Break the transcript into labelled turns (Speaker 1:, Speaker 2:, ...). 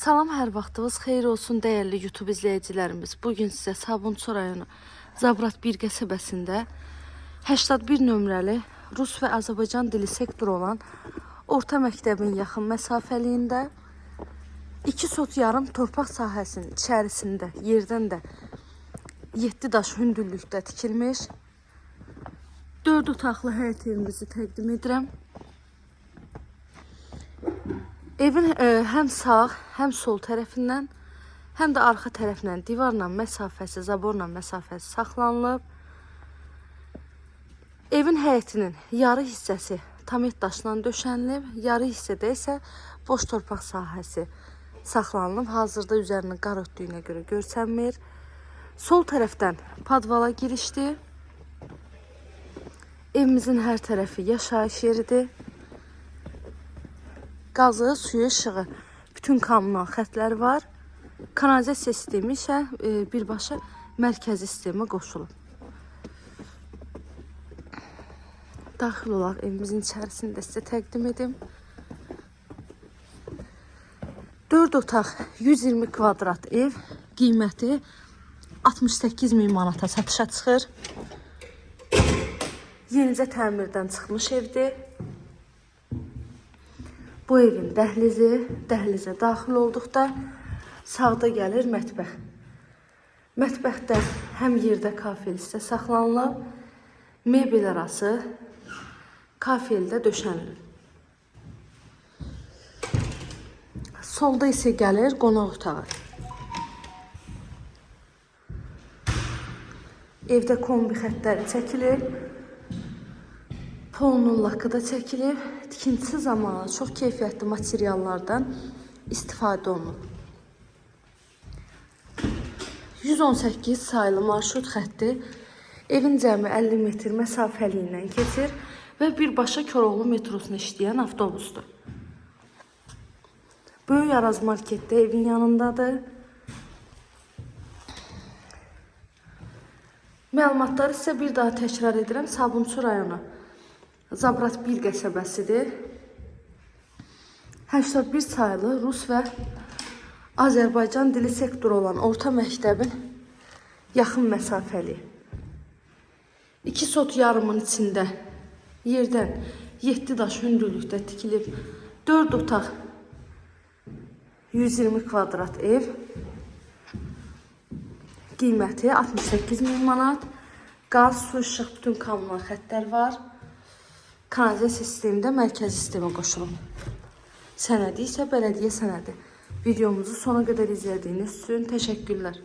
Speaker 1: Salam, hər vaxtınız xeyir olsun dəyərli YouTube izləyicilərimiz. Bu gün sizə Sabunçu rayonu Zabrat 1 qəsəbəsində 81 nömrəli Rus və Azərbaycan dili sektoru olan orta məktəbin yaxın məsafəliyində 2 sot yarım torpaq sahəsinin içərisində yerdən də 7 daş hündürlükdə tikilmiş 4 otaqlı həyət evimizi təqdim edirəm. Evin e, həm sağ, həm sol tərəfindən, həm də arxa tərəfindən divarla məsafəsi, zaborla məsafəsi saxlanılıb. Evin həyətinin yarı hissəsi tamet daşla döşənilib, yarı hissədə isə boş torpaq sahəsi saxlanılıb. Hazırda üzərini qar örtdüyünə görə görsənmir. Sol tərəfdən padvala girişdir. Evimizin hər tərəfi yaşayış yeridir. Qazı, suyu, işığı, bütün kommunal xətlər var. Kanalizasiya sistemi isə e, birbaşa mərkəzi sistemə qoşulub. Daxil olaq evimizin içərisində sizə təqdim edim. 4 otaq 120 kvadrat ev qiyməti 68 min manata satışa çıxır. Yenicə təmirdən çıxmış evdir. Bu evin dəhlizi, dəhlizə daxil olduqda sağda gəlir mətbəx. Mətbəxdə həm yerdə kafel hissə saxlanılıb, mebel arası kafeldə döşənilir. Solda isə gəlir qonaq otağı. Evdə kombi xəttləri çəkilir. Polunun lakı da çəkilir. Tikintisi zamanı çox keyfiyyətli materiallardan istifadə olunub. 118 sayılı marşrut xətti evin cəmi 50 metr məsafəliyindən keçir və birbaşa Koroğlu metrosuna işləyən avtobusdur. Böyük Araz marketdə evin yanındadır. Məlumatları sizə bir daha təkrar edirəm. Sabunçu rayonu Zabrat 1 qəsəbəsidir. 81 sayılı Rus və Azərbaycan dili sektoru olan orta məktəbin yaxın məsafəli. 2 sot yarımın içində yerdən 7 daş hündürlükdə tikilib 4 otaq 120 kvadrat ev qiyməti 68 min manat. Qaz, su, işıq, bütün kommunal xəttlər var. Kanalizasiya sistemi də mərkəzi sistemə qoşulub. Sənədi isə bələdiyyə sənədi. Videomuzu sona qədər izlədiyiniz üçün təşəkkürlər.